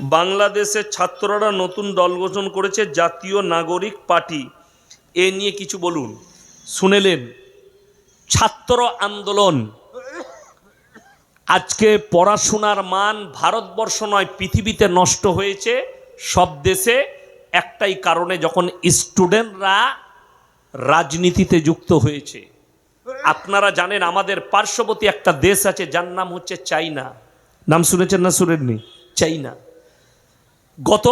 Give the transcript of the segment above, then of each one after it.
বাংলাদেশের ছাত্ররা নতুন দল গঠন করেছে জাতীয় নাগরিক পার্টি। এ নিয়ে কিছু বলুন। শুনেলেন, ছাত্র আন্দোলন। আজকে পড়াশোনার মান ভারতবর্ষ নয়, পৃথিবীতে নষ্ট হয়েছে সব দেশে। একটাই কারণে যখন স্টুডেন্টরা রাজনীতিতে যুক্ত হয়েছে। আপনারা জানেন, আমাদের পার্শ্ববর্তী একটা দেশ আছে, যার নাম হচ্ছে চাইনা। নাম শুনেছেন না শুনেননি? চাইনা। গত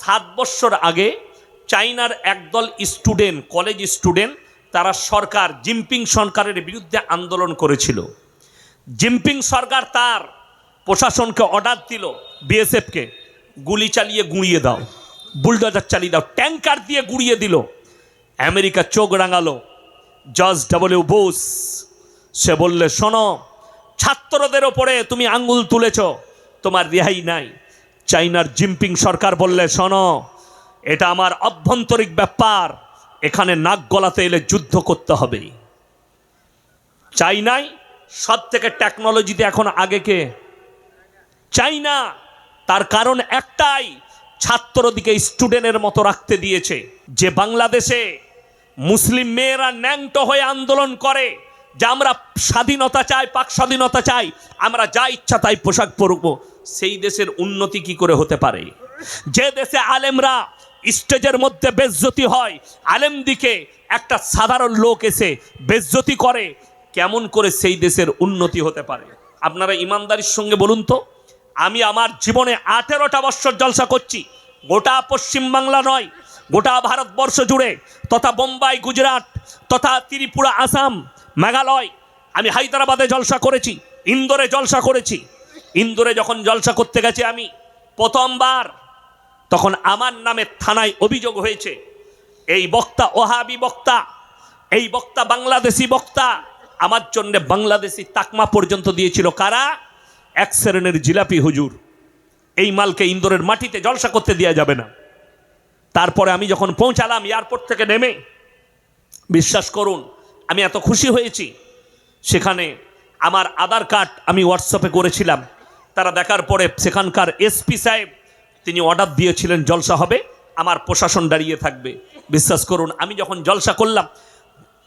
সাত বছর আগে চাইনার একদল স্টুডেন্ট, কলেজ স্টুডেন্ট, তারা সরকার, জিনপিং সরকারের বিরুদ্ধে আন্দোলন করেছিল। জিনপিং সরকার তার প্রশাসনকে অর্ডার দিল, বিএসএফকে, গুলি চালিয়ে গুঁড়িয়ে দাও, বুলডোজার চালিয়ে দাও, ট্যাঙ্কার দিয়ে গুঁড়িয়ে দিল। আমেরিকা চোখ রাঙালো, জজ ডাব্লিউ বোস সে বললে, শোনো, ছাত্রদের ওপরে তুমি আঙ্গুল তুলেছ, তোমার রেহাই নাই। চাইনার জিনপিং সরকার বললে, শোনো, এটা আমার অভ্যন্তরিক ব্যাপার, এখানে নাক গলাতে এলে যুদ্ধ করতে হবে। চাইনাই সব থেকে টেকনোলজিতে এখন আগে কে? চাইনা, তার কারণ একটাই ছাত্রদিকে স্টুডেন্টের মতো রাখতে দিয়েছে। যে বাংলাদেশে মুসলিম মেয়েরা ন্যাংটো হয়ে আন্দোলন করে, যে আমরা স্বাধীনতা চাই, পাক স্বাধীনতা চাই, আমরা যা ইচ্ছা তাই পোশাক পরব। সেই দেশের উন্নতি কি করে হতে পারে? যে দেশে আলেমরা স্টেজের মধ্যে বেজ্জতি হয়, আলেম দিকে একটা সাধারণ লোক এসে বেজ্জতি করে, কেমন করে সেই দেশের উন্নতি হতে পারে? আপনারা ইমানদারির সঙ্গে বলুন তো, আমি আমার জীবনে আঠেরোটা বৎসর জলসা করছি, গোটা পশ্চিমবাংলা নয়, গোটা ভারতবর্ষ জুড়ে, তথা বোম্বাই, গুজরাট, তথা ত্রিপুরা, আসাম, মেঘালয়, আমি হায়দ্রাবাদে জলসা করেছি, ইন্দোরে জলসা করেছি। ইন্দোরে যখন জলসা করতে গেছি আমি প্রথমবার, তখন আমার নামে থানায় অভিযোগ হয়েছে, এই বক্তা ওহাবি বক্তা, এই বক্তা বাংলাদেশি বক্তা, আমার জন্য বাংলাদেশি তাকমা পর্যন্ত দিয়েছিল কারা? এক শ্রেণির জিলাপি হুজুর, এই মালকে ইন্দোরের মাটিতে জলসা করতে দেওয়া যাবে না। তারপরে আমি যখন পৌঁছালাম এয়ারপোর্ট থেকে নেমে, বিশ্বাস করুন, আমি এত খুশি হয়েছি। সেখানে আমার আধার কার্ড আমি হোয়াটসঅ্যাপে করেছিলাম। তারা দেখার পরে সেখানকার এসপি সাহেব তিনি অর্ডার দিয়েছিলেন জলসা হবে আমার প্রশাসন দাঁড়িয়ে থাকবে বিশ্বাস করুন আমি যখন জলসা করলাম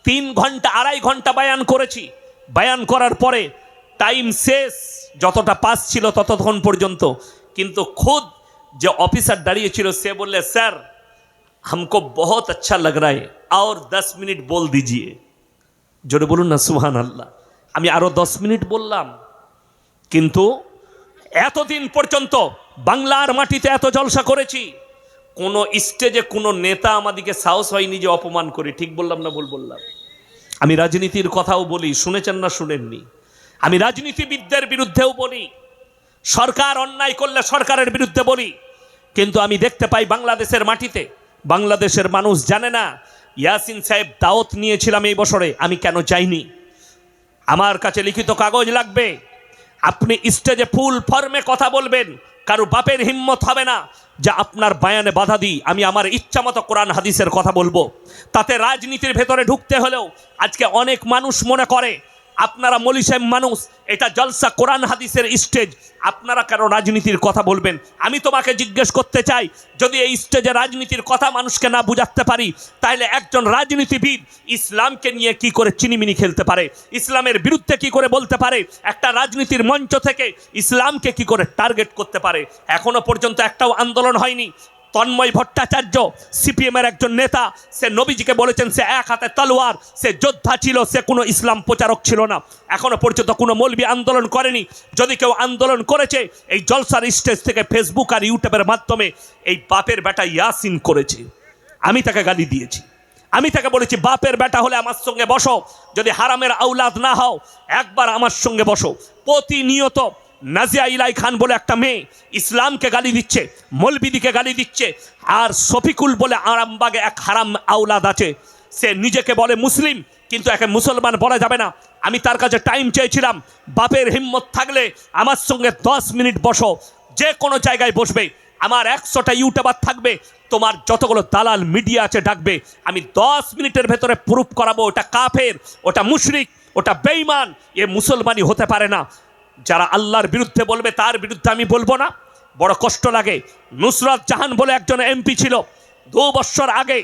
তিন ঘন্টা আড়াই ঘন্টা বায়ান করেছি বায়ান করার পরে টাইম শেষ যতটা পাস ছিল ততক্ষণ পর্যন্ত কিন্তু খুদ যে অফিসার দাঁড়িয়েছিল সে বললে স্যার हमको बहुत अच्छा लग रहा है और दस मिनट बोल दीजिए জোরে বলুন না সুহান আল্লাহ আমি আরো দশ মিনিট বললাম কিন্তু এতদিন পর্যন্ত বাংলার মাটিতে এত জলসা করেছি, কোনো স্টেজে কোনো নেতা আমাদেরকে সাহস হয়নি যে অপমান করে, ঠিক বললাম না ভুল বললাম? আমি রাজনীতির কথাও বলি, শুনেছেন না শুনেননি? আমি রাজনীতিবিদদের বিরুদ্ধেও বলি, সরকার অন্যায় করলে সরকারের বিরুদ্ধে বলি, কিন্তু আমি দেখতে পাই বাংলাদেশের মাটিতে, বাংলাদেশের মানুষ জানে না, ইয়াসিন সাহেব দাওয়াত নিয়েছিলাম এই বছরে, আমি কেন যাইনি? আমার কাছে লিখিত কাগজ লাগবে আপনি স্টেজে ফুল ফর্মে কথা বলবেন। কারও বাপের হিম্মত হবে না যে আপনার বায়ানে বাধা দিই। আমি আমার ইচ্ছা মতো কোরআন হাদিসের কথা বলব। তাতে রাজনীতির ভেতরে ঢুকতে হলেও আজকে অনেক মানুষ মনে করে আপনারা মলি সাহেব মানুষ, এটা জলসা কোরআন হাদিসের স্টেজ আপনারা কেন রাজনীতির কথা বলবেন? আমি তোমাকে জিজ্ঞেস করতে চাই, যদি এই স্টেজে রাজনীতির কথা মানুষকে না বুঝাতে পারি তাহলে একজন রাজনীতিবিদ ইসলামকে নিয়ে কি করে চিনিমিনি খেলতে পারে? ইসলামের বিরুদ্ধে কি করে বলতে পারে? একটা রাজনীতির মঞ্চ থেকে ইসলামকে কি করে টার্গেট করতে পারে? এখনও পর্যন্ত একটাও আন্দোলন হয়নি। তন্ময় ভট্টাচার্য, সিপিএমের একজন নেতা, সে নবীজিকে বলেছেন সে এক হাতে তলোয়ার, সে যোদ্ধা ছিল, সে কোনো ইসলাম প্রচারক ছিল না। এখনও পর্যন্ত কোনো মৌলবী আন্দোলন করেনি। যদি কেউ আন্দোলন করেছে, এই জলসার স্টেজ থেকে ফেসবুক আর ইউটিউবের মাধ্যমে এই বাপের বেটা ইয়াসিন করেছে। আমি তাকে গালি দিয়েছি। আমি তাকে বলেছি, বাপের বেটা হলে আমার সঙ্গে বসো। যদি হারামের আউলাদ না হও, একবার আমার সঙ্গে বসো। প্রতিনিয়ত নাজিয়া ইলাই খান বলে একটা মেয়ে ইসলামকে গালি দিচ্ছে, মলবিদিকে গালি দিচ্ছে, আর শফিকুল বলে আরামবাগে এক হারাম আউলাদ আছে। সে নিজেকে বলে মুসলিম, কিন্তু একে মুসলমান বলা যাবে না। আমি তার কাছে টাইম চেয়েছিলাম, বাপের হিম্মত থাকলে আমার সঙ্গে দশ মিনিট বসো, যে কোনো জায়গায় বসবে। আমার একশোটা ইউটিউবার থাকবে, তোমার যতগুলো দালাল মিডিয়া আছে ডাকবে। আমি দশ মিনিটের ভেতরে প্রুফ করাবো, ওটা কাফের, ওটা মুশরিক, ওটা বেইমান এ মুসলমানই হতে পারে না। যারা আল্লাহর বিরুদ্ধে বলবে তার বিরুদ্ধে আমি বলব না বড় কষ্ট লাগে নুসরাত জাহান বলে একজন এমপি ছিল দু বছর আগে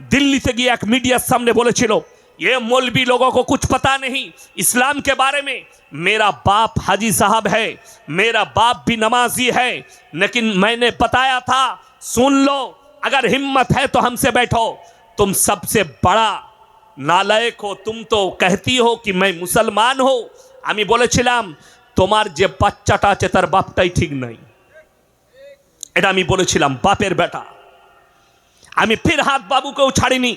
দিল্লিতে গিয়ে এক মিডিয়ার সামনে বলেছিল ये मौलवी लोगों को कुछ पता नहीं इस्लाम के बारे में मेरा बाप हाजी साहब है मेरा बाप भी नमाजी है लेकिन मैंने बताया था सुन लो अगर हिम्मत है तो हमसे बैठो तुम सबसे बड़ा नालायक हो तुम तो कहती हो कि मैं मुसलमान हो আমি বলেছিলাম তোমার যে বাচ্চাটা আছে, তার বাপটাই ঠিক নাই। এটা আমি বলেছিলাম, বাপের বেটা। আমি ফিরহাদ বাবুকেও ছাড়িনি।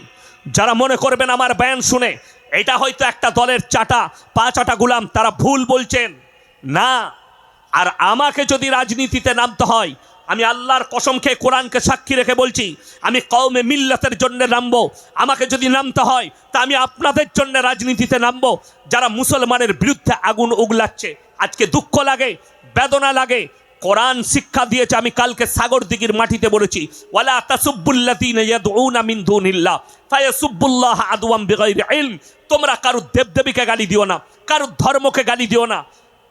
যারা মনে করবেন আমার ব্যান শুনে, এটা হয়তো একটা দলের চাটা, পা চাটা গুলাম, তারা ভুল বলছেন। না, আর আমাকে যদি রাজনীতিতে নামতে হয় আমি আল্লাহর কসম খেয়ে কোরআনকে সাক্ষী রেখে বলছি, আমি কওমে মিল্লাতের জন্য নামবো। আমাকে যদি নামতে হয়, তা আমি আপনাদের জন্য রাজনীতিতে নামবো। যারা মুসলমানের বিরুদ্ধে আগুন উগলাচ্ছে, আজকে দুঃখ লাগে, বেদনা লাগে। কোরআন শিক্ষা দিয়েছে, আমি কালকে সাগর দিঘির মাটিতে বলেছি, ওয়ালা তাসুব্বুল্লাযীনা ইয়াদউনা মিন তোমরা কারও দেবদেবীকে গালি দিও না কারও ধর্মকে গালি দিও না।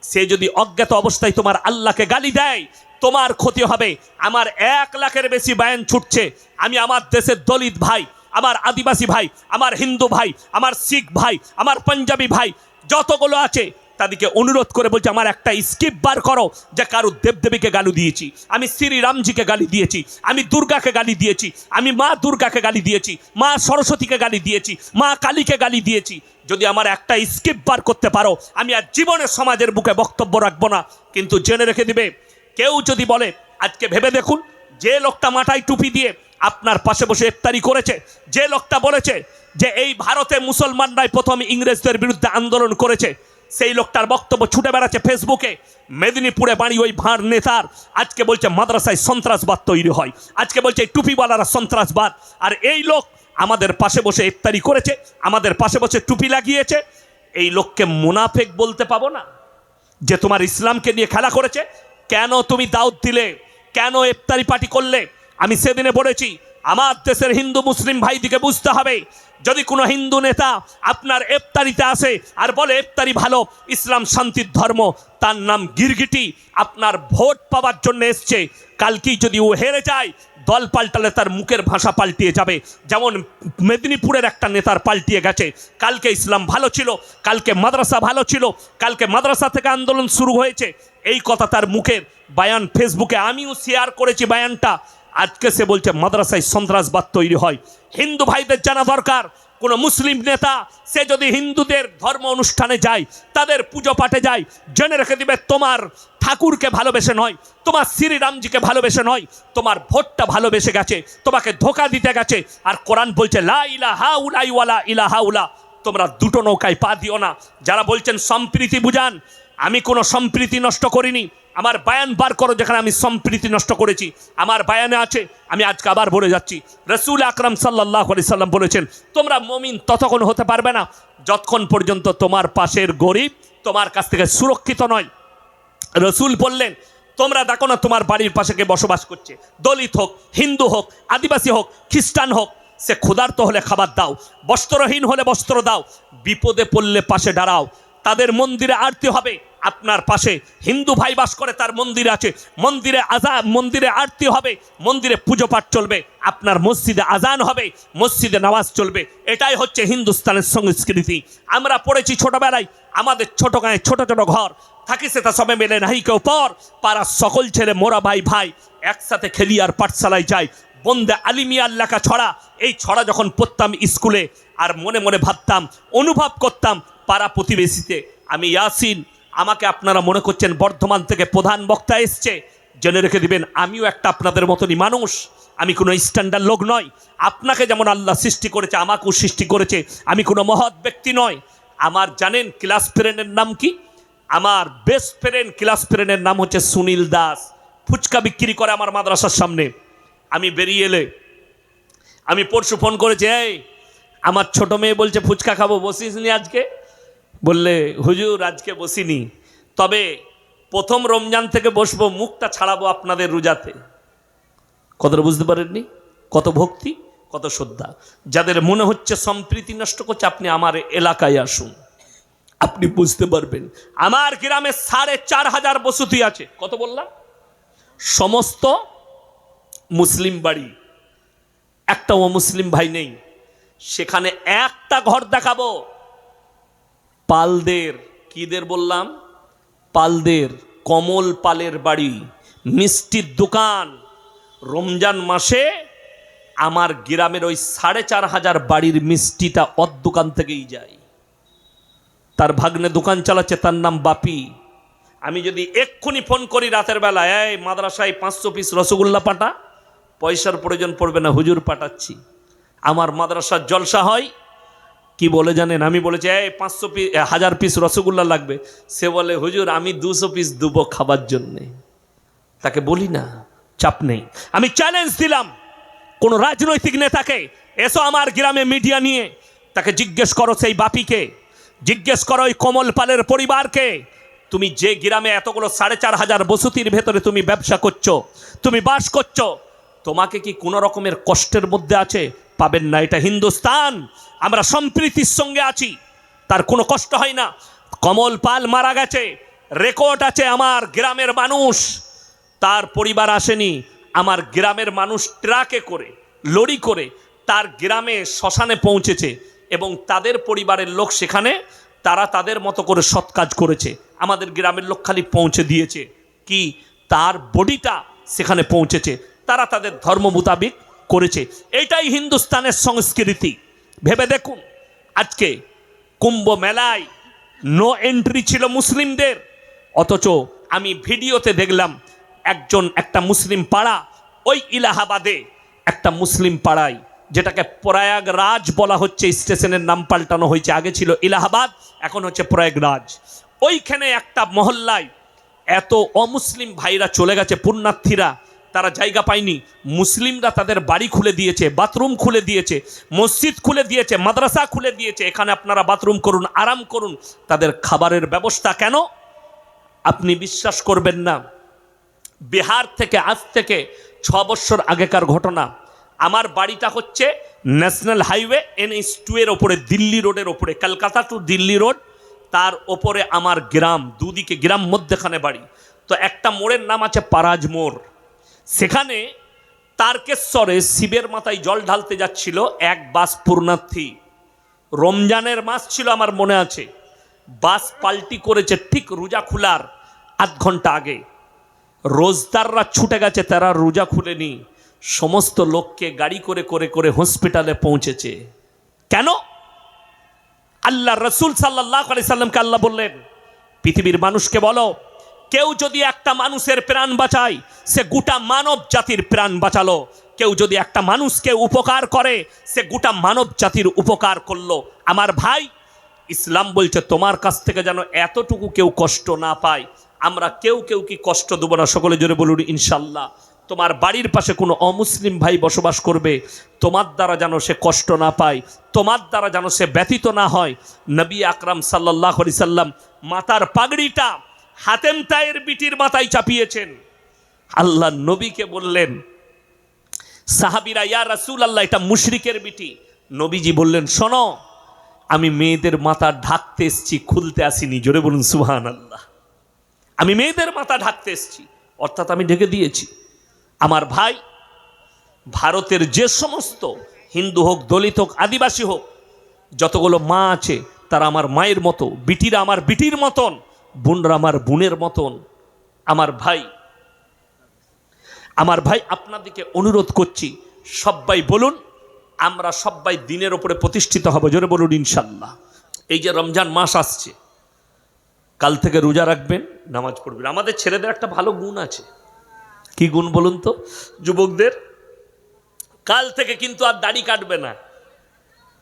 সে যদি অজ্ঞাত অবস্থায় তোমার আল্লাহকে গালি দেয় তোমার ক্ষতি হবে। আমার এক লাখের বেশি বায়ান ছুটছে। আমি আমার দেশের দলিত ভাই, আমার আদিবাসী ভাই, আমার হিন্দু ভাই, আমার শিখ ভাই, আমার পাঞ্জাবি ভাই, যতগুলো আছে, তাদেরকে অনুরোধ করে বলছে, আমার একটা স্কিপ বার করো যে কারও দেবদেবীকে গালি দিয়েছি। আমি শ্রীরামজিকে গালি দিয়েছি। আমি দুর্গাকে গালি দিয়েছি। আমি মা দুর্গাকে গালি দিয়েছি। মা সরস্বতীকে গালি দিয়েছি। মা কালীকে গালি দিয়েছি। যদি আমার একটা স্কিপ বার করতে পারো, আমি আর জীবনে সমাজের বুকে বক্তব্য রাখব না। কিন্তু জেনে রেখে দিবে কেউ যদি বলে, আজকে ভেবে দেখুন, যে লোকটা মাথায় টুপি দিয়ে আপনার পাশে বসে ইফতারি করেছে, যে লোকটা বলেছে যে এই ভারতে মুসলমানরাই প্রথম ইংরেজদের বিরুদ্ধে আন্দোলন করেছে, সেই লোকটার বক্তব্য ছুটে বেড়াচ্ছে ফেসবুকে। মেদিনীপুরে বাড়ি ওই ভাঁড় নেতার, আজকে বলছে মাদ্রাসায় সন্ত্রাসবাদ তৈরি হয়। আজকে বলছে এই টুপিওয়ালারা সন্ত্রাসবাদ। আর এই লোক আমাদের পাশে বসে ইফতারি করেছে, আমাদের পাশে বসে টুপি লাগিয়েছে। এই লোককে মুনাফেক বলতে পাবো না? যে তোমার ইসলামকে নিয়ে খেলা করেছে কেন তুমি দাউদ দিলে? কেন ইফতারি পার্টি করলে? আমি সেদিনে বলেছি, আমার দেশের হিন্দু মুসলিম ভাইদিকে বুঝতে হবে, যদি কোনো হিন্দু নেতা আপনার ইফতারিতে আসে আর বলে ইফতারি ভালো, ইসলাম শান্তির ধর্ম, তার নাম গিরগিটি, আপনার ভোট পাওয়ার জন্য এসছে। কালকেই যদি ও হেরে যায় দল পাল্টালে তার মুখের ভাষা পাল্টিয়ে যাবে। যেমন মেদিনীপুরের একটা নেতার পাল্টিয়ে গেছে। কালকে ইসলাম ভালো ছিল, কালকে মাদ্রাসা ভালো ছিল, কালকে মাদ্রাসা থেকে আন্দোলন শুরু হয়েছে। এই কথা তার মুখের বায়ান ফেসবুকে, আমিও শেয়ার করেছি বায়ানটা। আজকে সে বলছে, মাদ্রাসায় সন্ত্রাসবাদ তৈরি হয়। হিন্দু ভাইদের জানা দরকার। কোনো মুসলিম নেতা, সে যদি হিন্দুদের ধর্ম অনুষ্ঠানে যায়, তাদের পুজো পাঠে যায়, জেনে রেখে দিবে তোমার ঠাকুরকে ভালোবেসে নয়, তোমার শ্রীরামজিকে ভালোবেসে নয়, তোমার ভোটটা ভালোবেসে গেছে, তোমাকে ধোকা দিতে গেছে, আর কোরআন বলছে, লা ইলাহা উলাইওয়ালা ইলাহা উলা। তোমরা দুটো নৌকায় পা দিও না। যারা বলছেন, সম্প্রীতি বুঝান, আমি কোনো সম্প্রীতি নষ্ট করিনি, আমার বায়ান বার করো যেখানে আমি সম্প্রীতি নষ্ট করেছি। আমার বায়ানে আছে, আমি আজকে আবার বলে যাচ্ছি। রসুল আকরাম সাল্লাহ আলি সাল্লাম বলেছেন, তোমরা মমিন ততক্ষণ হতে পারবে না, যতক্ষণ পর্যন্ত তোমার পাশের গরিব তোমার কাছ থেকে সুরক্ষিত নয়। রসুল বললেন, তোমরা দেখো না তোমার বাড়ির পাশে কে বসবাস করছে। দলিত হোক, হিন্দু হোক, আদিবাসী হোক, খ্রিস্টান হোক, সে ক্ষুধার্ত হলে খাবার দাও, বস্ত্রহীন হলে বস্ত্র দাও, বিপদে পড়লে পাশে দাঁড়াও। তাদের মন্দিরে আরতি হবে, আপনার পাশে হিন্দু ভাই বাস করে, তার মন্দির আছে। মন্দিরে আজা, মন্দিরে আরতি হবে, মন্দিরে পুজো পাঠ চলবে, আপনার মসজিদে আজান হবে, মসজিদে নামাজ চলবে। এটাই হচ্ছে হিন্দুস্তানের সংস্কৃতি। আমরা পড়েছি ছোটবেলায়, আমাদের ছোট গায়ে ছোট ছোট ঘর থাকি তা সবে মেলে নাহি কেউ পর। পাড়ার সকল ছেলে মোরা ভাই ভাই একসাথে খেলি আর পাঠশালায় যাই। বন্দে আলিমিয়ার লেখা ছড়া। এই ছড়া যখন পড়তাম স্কুলে আর মনে মনে ভাবতাম, অনুভব করতাম পাড়া প্রতিবেশীতে, আমি ইয়াসিন, আমাকে আপনারা মনে করছেন বর্ধমান থেকে প্রধান বক্তা এসছে। জেনে রেখে দিবেন, আমিও একটা আপনাদের মতনই মানুষ। আমি কোনো স্ট্যান্ডার্ড লোক নয় আপনাকে যেমন আল্লাহ সৃষ্টি করেছে, আমাকেও সৃষ্টি করেছে। আমি কোনো মহৎ ব্যক্তি নয় আমার জানেন, ক্লাস ফ্রেন্ডের নাম কি? আমার বেস্ট ফ্রেন্ড ক্লাস ফ্রেন্ডের নাম হচ্ছে সুনীল দাস। ফুচকা বিক্রি করে আমার মাদ্রাসার সামনে। আমি বেরিয়ে এলে, আমি পরশু ফোন করেছি, এই, আমার ছোট মেয়ে বলছে ফুচকা খাব, বসিস নি আজকে? বললে, হুজুর, আজকে বসিনি। তবে প্রথম রমজান থেকে বসবো, মুখটা ছাড়াবো আপনাদের রোজাতে। কতটা বুঝতে পারেননি? কত ভক্তি, কত শ্রদ্ধা। যাদের মনে হচ্ছে সম্প্রীতি নষ্ট করছে, আপনি আমার এলাকায় আসুন। আপনি বুঝতে পারবেন। আমার গ্রামে সাড়ে চার হাজার বসতি আছে। কত বললাম? সমস্ত মুসলিম বাড়ি। একটা মুসলিম ভাই নেই। সেখানে একটা ঘর দেখাবো। পালদের, কিদের বললাম? পালদের, কমল পালের বাড়ি। মিষ্টির দোকান। রমজান মাসে আমার গ্রামের ওই সাড়ে চার হাজার বাড়ির মিষ্টিটা অদ দোকান থেকেই যায়। তার ভাগ্নে দোকান চালাচ্ছে, তার নাম বাপি। আমি যদি এক্ষুনি ফোন করি রাতের বেলা, এই মাদ্রাসায় পাঁচশো পিস রসগোল্লা পাঠা পয়সার প্রয়োজন পড়বে না, হুজুর পাঠাচ্ছি। আমার মাদ্রাসার জলসা হয়, কি বলে জানেন? আমি বলেছি, এই পাঁচশো পিস হাজার পিস রসগোল্লা লাগবে। সে বলে, হুজুর, আমি দুশো পিস দেবো খাবার জন্যে। তাকে বলি না, চাপ নেই। আমি চ্যালেঞ্জ দিলাম, কোন রাজনৈতিক নেতাকে, এসো আমার গ্রামে মিডিয়া নিয়ে। তাকে জিজ্ঞেস করো সেই বাপিকে জিজ্ঞেস করো ওই কমল পালের পরিবারকে, তুমি যে গ্রামে এতগুলো সাড়ে চার হাজার বসতির ভেতরে তুমি ব্যবসা করছ, তুমি বাস করছ, তোমাকে কি কোনো রকমের কষ্টের মধ্যে আছে? পাবেন না, এটা হিন্দুস্তান, আমরা সম্প্রীতির সঙ্গে আছি, তার কোনো কষ্ট হয় না। কমল পাল মারা গেছে, রেকর্ড আছে আমার গ্রামের মানুষ, তার পরিবার আসেনি, আমার গ্রামের মানুষ ট্রাকে করে, লরি করে, তার গ্রামে শ্মশানে পৌঁছেছে এবং তাদের পরিবারের লোক সেখানে, তারা তাদের মতো করে সৎ কাজ করেছে। আমাদের গ্রামের লোক খালি পৌঁছে দিয়েছে। কি? তার বডিটা সেখানে পৌঁছেছে। তারা তাদের ধর্ম মোতাবিক করেছে। এটাই হিন্দুস্তানের সংস্কৃতি। ভেবে দেখুন, আজকে কুম্ভ মেলায় নো এন্ট্রি ছিল মুসলিমদের। অথচ আমি ভিডিওতে দেখলাম, একজন একটা মুসলিম পাড়া, ওই ইলাহাবাদে একটা মুসলিম পাড়ায় যেটাকে প্রয়াগরাজ বলা হচ্ছে, স্টেশনের নাম পাল্টানো হয়েছে। আগে ছিল ইলাহাবাদ এখন হচ্ছে প্রয়াগরাজ। ওইখানে একটা মহল্লায় এত অমুসলিম ভাইরা চলে গেছে, পুণ্যার্থীরা। তারা জায়গা পায়নি। মুসলিমরা তাদের বাড়ি খুলে দিয়েছে, বাথরুম খুলে দিয়েছে, মসজিদ খুলে দিয়েছে, মাদ্রাসা খুলে দিয়েছে। এখানে আপনারা বাথরুম করুন, আরাম করুন। তাদের খাবারের ব্যবস্থা কেন? আপনি বিশ্বাস করবেন না। বিহার থেকে আজ থেকে ছ বছর আগেকার ঘটনা। আমার বাড়িটা হচ্ছে ন্যাশনাল হাইওয়ে এনএইচ টু এর ওপরে, দিল্লি রোডের ওপরে, কলকাতা টু দিল্লি রোড, তার ওপরে আমার গ্রাম, দুদিকে গ্রাম, মধ্যখানে বাড়ি। তো একটা মোড়ের নাম আছে পারাজ মোড়। সেখানে তারকেশ্বরে শিবের মাথায় জল ঢালতে যাচ্ছিল এক বাস পূর্ণার্থী। রমজানের মাস ছিল আমার মনে আছে। বাস পাল্টি করেছে ঠিক রোজা খোলার আধ ঘণ্টা আগে। রোজদাররা ছুটে গেছে, তারা রোজা খুলেনি। সমস্ত লোককে গাড়ি করে করে করে হসপিটালে পৌঁছেছে। কেন? আল্লাহ রসুল সাল্লাহ সাল্লামকে আল্লাহ বললেন, পৃথিবীর মানুষকে বলো, কেউ যদি একটা মানুষের প্রাণ বাঁচায়, সে গোটা মানব জাতির প্রাণ বাঁচালো। কেউ যদি একটা মানুষকে উপকার করে, সে গোটা মানব জাতির উপকার করল। আমার ভাই, ইসলাম বলছে, তোমার কাছ থেকে যেন এতটুকু কেউ কষ্ট না পায়। আমরা কেউ কেউ কি কষ্ট দেবো না? সকলে জোরে বলুন, ইনশাল্লাহ। তোমার বাড়ির পাশে কোনো অমুসলিম ভাই বসবাস করবে, তোমার দ্বারা যেন সে কষ্ট না পায়, তোমার দ্বারা যেন সে ব্যতীত না হয়। নবী আকরাম সাল্লাহ আলি সাল্লাম মাতার পাগড়িটা হাতেম তায়ের বিটির মাথায় চাপিয়েছেন। আল্লাহ নবীকে বললেন, সাহাবিরা, ইয়া রাসুল আল্লাহ এটা মুশরিকের বিটি। নবীজি বললেন, শোনো, আমি মেয়েদের মাথা ঢাকতে এসছি, খুলতে আসিনি, জোরে বলুন সুহান আল্লাহ আমি মেয়েদের মাথা ঢাকতে এসছি, অর্থাৎ আমি ঢেকে দিয়েছি। আমার ভাই, ভারতের যে সমস্ত হিন্দু হোক, দলিত হোক, আদিবাসী হোক, যতগুলো মা আছে, তারা আমার মায়ের মতো, বিটিরা আমার বিটির মতন, বোনরা আমার বোনের মতন। আমার ভাই আমার ভাই আপনাদেরকে অনুরোধ করছি, সবাই বলুন, আমরা সবাই দিনের ওপরে প্রতিষ্ঠিত হব, জোরে বলুন ইনশাল্লাহ। এই যে রমজান মাস আসছে, কাল থেকে রোজা রাখবেন, নামাজ পড়বেন। আমাদের ছেলেদের একটা ভালো গুণ আছে। কি গুণ বলুন তো? যুবকদের কাল থেকে কিন্তু আর দাড়ি কাটবে না।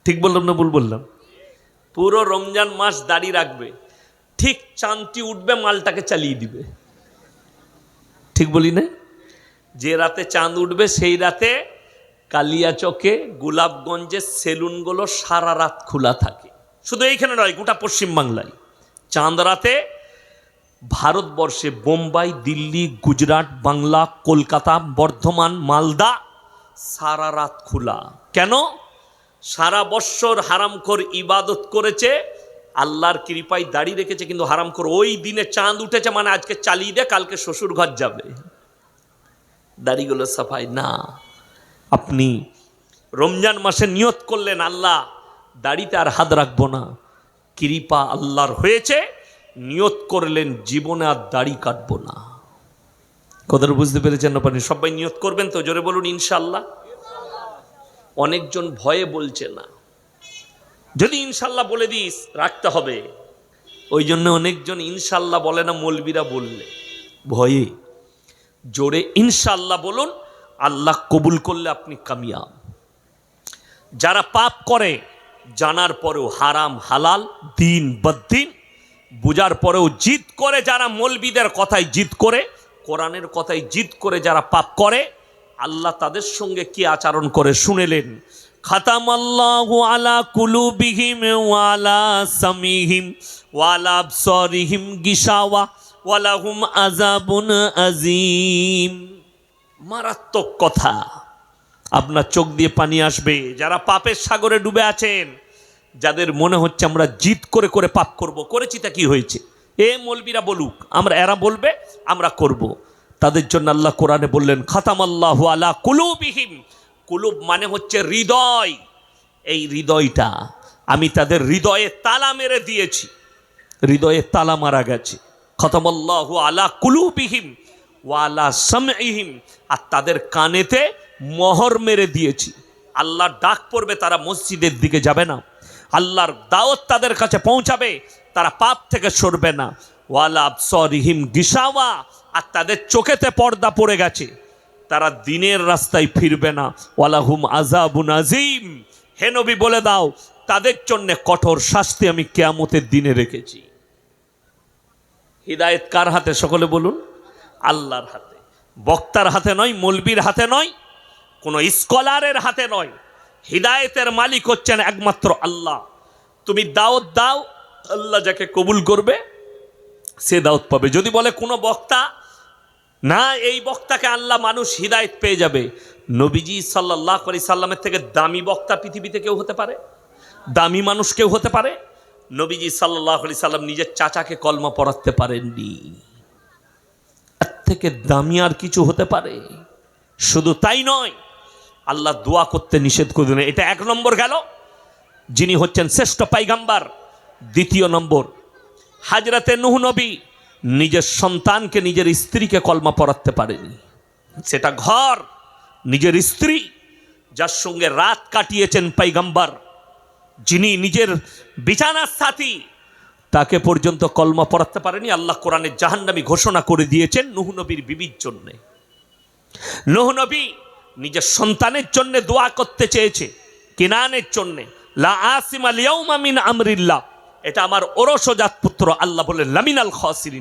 ঠিক বললাম না ভুল বললাম? পুরো রমজান মাস দাড়ি রাখবে। ঠিক চাঁদটি উঠবে মালটাকে চালিয়ে দিবে। ঠিক বলি না যে রাতে চাঁদ উঠবে সেই রাতে কালিয়াচকে গোলাপগঞ্জের সেলুনগুলো সারা রাত খোলা থাকে। শুধু এইখানে নয় গোটা পশ্চিমবাংলায় চাঁদ রাতে ভারতবর্ষে বোম্বাই, দিল্লি, গুজরাট, বাংলা, কলকাতা, বর্ধমান, মালদা সারা রাত খোলা। কেন? সারা বৎসর হারামখোর ইবাদত করেছে, আল্লাহর কৃপায় দাড়ি রেখেছে, কিন্তু হারামখোর ওই দিনে চাঁদ উঠেছে মানে আজকে চালিয়ে দে, কালকে শ্বশুর ঘর যাবে। দাড়িগুলো সাফাই না। আপনি রমজান মাসে নিয়ত করলেন, আল্লাহ দাড়িতে আর হাত রাখব না। কৃপা আল্লাহর হয়েছে নিয়ত করলেন, জীবনে আর দাড়ি কাটবো না। কথাটা বুঝতে পেরেছেন না পারেন সবাই নিয়ত করবেন তো? জোরে বলুন, ইনশাল্লাহ। অনেকজন ভয়ে বলছে না। যদি ইনশাল্লাহ বলে দিস রাখতে হবে। ওই জন্য অনেকজন ইনশাল্লাহ বলে না, মলবিরা বললে। ভয়ে। জোরে ইনশাল্লাহ বলুন, আল্লাহ কবুল করলে আপনি কামিয়াব। যারা পাপ করে, জানার পরেও হারাম, হালাল, দিন বদ্দিন বুঝার পরেও জিদ করে যারা মলবিদের কথায় জিদ করে, কোরআনের কথায় জিদ করে যারা পাপ করে, আল্লাহ তাদের সঙ্গে কি আচরণ করে শুনেলেন? খাতাম আল্লাহ আলা কুলুবিহিম ওয়ালা সামিহিম ওয়ালা আবসারিহিম গিসাওয়া ওয়ালাহুম আযাবুন আযীম। মারাত্মক কথা। আপনার চোখ দিয়ে পানি আসবে। যারা পাপের সাগরে ডুবে আছেন যাদের মনে হচ্ছে আমরা জিদ করে করে পাপ করব, করেছি তা কি হয়েছে? এ মলবিরা বলুক, আমরা এরা বলবে, আমরা করব। তাদের জন্য আল্লাহ কোরআনে বললেন খাতাম আল্লাহ আলা কুলুবিহিম। কুলুব মানে হচ্ছে হৃদয়। এই হৃদয়টা আমি তাদের হৃদয়ে তালা মেরে দিয়েছি। হৃদয়ে তালা মারা গেছে। খতমল্লাহ আলা কুলুবিহিম ওয়ালা সামইহিম আর তাদের কানেতে মোহর মেরে দিয়েছি। আল্লাহ ডাক পড়বে, তারা মসজিদের দিকে যাবে না। আল্লাহর দাওয়াত তাদের কাছে পৌঁছাবে, তারা পাপ থেকে সরবে না। ওয়ালা আবসরিহিম গিসাওয়া, আর তাদের চোখেতে পর্দা পড়ে গেছে। তারা দিনের রাস্তায় ফিরবে না। ওয়ালাহুম আজাবুন আজিম হে নবী, বলে দাও, তাদের জন্য কঠোর শাস্তি আমি কেয়ামতের দিনে রেখেছি। হৃদায়ত কার হাতে, সকলে বলুন? আল্লাহর হাতে। বক্তার হাতে নয়, মলবির হাতে নয়, কোনো স্কলারের হাতে নয়। হৃদায়তের মালিক হচ্ছেন একমাত্র আল্লাহ। তুমি দাওয়াত দাও, আল্লাহ যাকে কবুল করবে, সে দাওয়াত পাবে। যদি বলে কোনো বক্তা, না, এই বক্তাকে আল্লাহ মানুষ হৃদায়ত পেয়ে যাবে। নবীজি সাল্লাহ আলি সাল্লামের থেকে দামি বক্তা পৃথিবীতে কেউ হতে পারে? দামি মানুষ কেউ হতে পারে? নবীজি সাল্লাহ আলি সাল্লাম নিজের চাচাকে কলমা পড়াতে পারেননি। এর থেকে দামি আর কিছু হতে পারে? শুধু তাই নয়, আল্লাহ দোয়া করতে নিষেধ করে এটা এক নম্বর গেল। যিনি হচ্ছেন শ্রেষ্ঠ পাইগাম্বার, দ্বিতীয় নম্বর। হাজরাতে নুহ নবী নিজের সন্তানকে নিজের স্ত্রীকে কলমা পড়াতে পারেনি। সেটা ঘর, নিজের স্ত্রী, যার সঙ্গে রাত কাটিয়েছেন পাইগাম্বার, যিনি নিজের বিছানার সাথী, তাকে পর্যন্ত কলমা পড়াতে পারেনি। আল্লাহ কোরআনে জাহান্নামি ঘোষণা করে দিয়েছেন নুহ নবীর বিবির জন্যে। নুহ নবী নিজের সন্তানের জন্যে দোয়া করতে চেয়েছে, কিনানের জন্যে। লা আসিম আল ইয়াউমা আমরিল্লাহ। এটা আমার ওরসজাত পুত্র আল্লাহ বলে লামিনাল খসিরিন।